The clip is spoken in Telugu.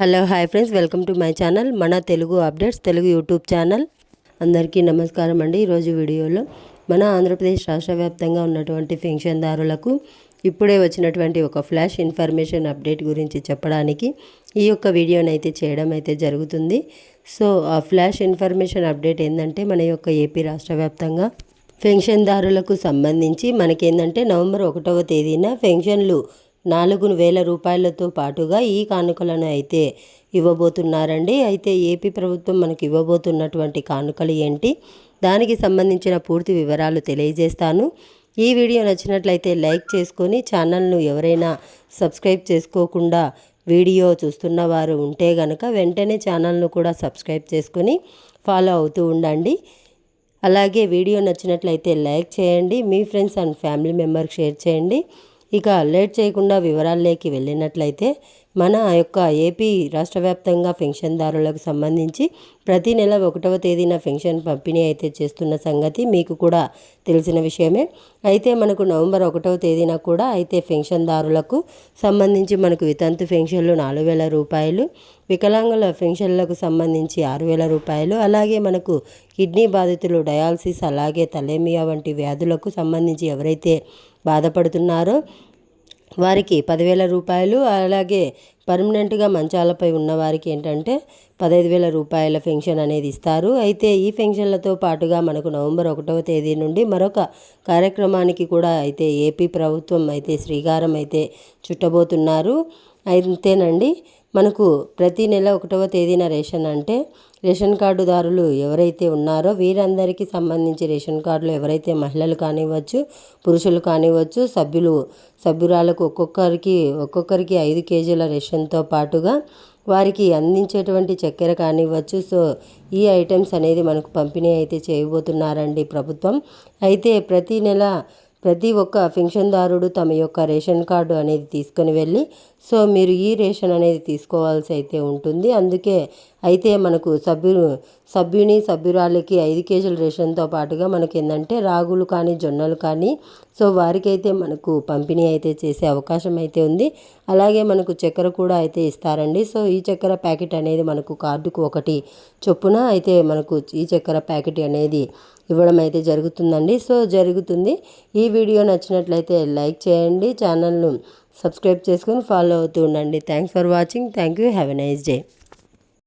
Hello hi friends. Welcome to my channel మన Telugu updates Telugu YouTube channel. అందరికీ నమస్కారం అండి. ఈరోజు వీడియోలో మన ఆంధ్రప్రదేశ్ రాష్ట్ర వ్యాప్తంగా ఉన్నటువంటి పెన్షన్దారులకు ఇప్పుడే వచ్చినటువంటి ఒక ఫ్లాష్ ఇన్ఫర్మేషన్ అప్డేట్ గురించి చెప్పడానికి ఈ యొక్క వీడియోని అయితే చేయడం అయితే జరుగుతుంది. సో ఆ ఫ్లాష్ ఇన్ఫర్మేషన్ అప్డేట్ ఏంటంటే మన యొక్క ఏపీ రాష్ట్ర వ్యాప్తంగా పెన్షన్దారులకు సంబంధించి మనకేంటంటే నవంబర్ ఒకటవ తేదీన పెన్షన్లు నాలుగు వేల రూపాయలతో పాటుగా ఈ కానుకలను అయితే ఇవ్వబోతున్నారండి. అయితే ఏపీ ప్రభుత్వం మనకి ఇవ్వబోతున్నటువంటి కానుకలు ఏంటి? దానికి సంబంధించిన పూర్తి వివరాలు తెలియజేస్తాను. ఈ వీడియో నచ్చినట్లయితే లైక్ చేసుకొని ఛానల్ను ఎవరైనా సబ్స్క్రైబ్ చేసుకోకుండా వీడియో చూస్తున్న వారు ఉంటే గనక వెంటనే ఛానల్ను కూడా సబ్స్క్రైబ్ చేసుకొని ఫాలో అవుతూ ఉండండి. అలాగే వీడియో నచ్చినట్లయితే లైక్ చేయండి. మీ ఫ్రెండ్స్ అండ్ ఫ్యామిలీ మెంబర్కి షేర్ చేయండి. ఇక లేట్ చేయకుండా వివరాల్లోకి వెళ్ళినట్లయితే మన యొక్క ఏపీ రాష్ట్ర వ్యాప్తంగా పెన్షన్దారులకు సంబంధించి ప్రతి నెల ఒకటవ తేదీన పెన్షన్ పంపిణీ అయితే చేస్తున్న సంగతి మీకు కూడా తెలిసిన విషయమే. అయితే మనకు నవంబర్ ఒకటవ తేదీన కూడా అయితే పెన్షన్దారులకు సంబంధించి మనకు వితంతు పెన్షన్లు నాలుగు వేల రూపాయలు వికలాంగుల పెన్షన్లకు సంబంధించి ఆరు వేల రూపాయలు అలాగే మనకు కిడ్నీ బాధితులు డయాలసిస్ అలాగే తలేమియా వంటి వ్యాధులకు సంబంధించి ఎవరైతే బాధపడుతున్నారో వారికి పదివేల రూపాయలు అలాగే పర్మనెంట్గా మంచాలపై ఉన్న వారికి ఏంటంటే పదహైదు వేల రూపాయల పెన్షన్ అనేది ఇస్తారు. అయితే ఈ పెన్షన్లతో పాటుగా మనకు నవంబర్ ఒకటవ తేదీ నుండి మరొక కార్యక్రమానికి కూడా అయితే ఏపీ ప్రభుత్వం అయితే శ్రీకారం అయితే చుట్టబోతున్నారు. అయితేనండి మనకు ప్రతి నెల ఒకటవ తేదీన రేషన్ అంటే రేషన్ కార్డుదారులు ఎవరైతే ఉన్నారో వీరందరికీ సంబంధించి రేషన్ కార్డులు ఎవరైతే మహిళలు కానివ్వచ్చు పురుషులు కానివ్వచ్చు సభ్యులు సభ్యురాలకు ఒక్కొక్కరికి ఒక్కొక్కరికి ఐదు కేజీల రేషన్తో పాటుగా వారికి అందించేటువంటి చక్కెర కానివ్వచ్చు. సో ఈ ఐటమ్స్ అనేది మనకు పంపిణీ అయితే చేయబోతున్నారండి ప్రభుత్వం. అయితే ప్రతి నెల ప్రతి ఒక్క పెన్షన్దారుడు తమ యొక్క రేషన్ కార్డు అనేది తీసుకొని వెళ్ళి సో మీరు ఈ రేషన్ అనేది తీసుకోవాల్సి అయితే ఉంటుంది. అందుకే అయితే మనకు సభ్యులు సభ్యుని సభ్యురాలకి ఐదు కేజీల రేషన్తో పాటుగా మనకి ఏంటంటే రాగులు కానీ జొన్నలు కానీ సో వారికైతే మనకు పంపిణీ అయితే చేసే అవకాశం అయితే ఉంది. అలాగే మనకు చక్కెర కూడా అయితే ఇస్తారండి. సో ఈ చక్కెర ప్యాకెట్ అనేది మనకు కార్డుకు ఒకటి చొప్పున అయితే మనకు ఈ చక్కెర ప్యాకెట్ అనేది ఇవ్వడం అయితే జరుగుతుందండి. సో జరుగుతుంది. ఈ వీడియో నచ్చినట్లయితే లైక్ చేయండి ఛానల్ను సబ్స్క్రైబ్ చేసుకొని ఫాలో అవుతూ ఉండండి. Thanks for watching. Thank you. Have a nice day.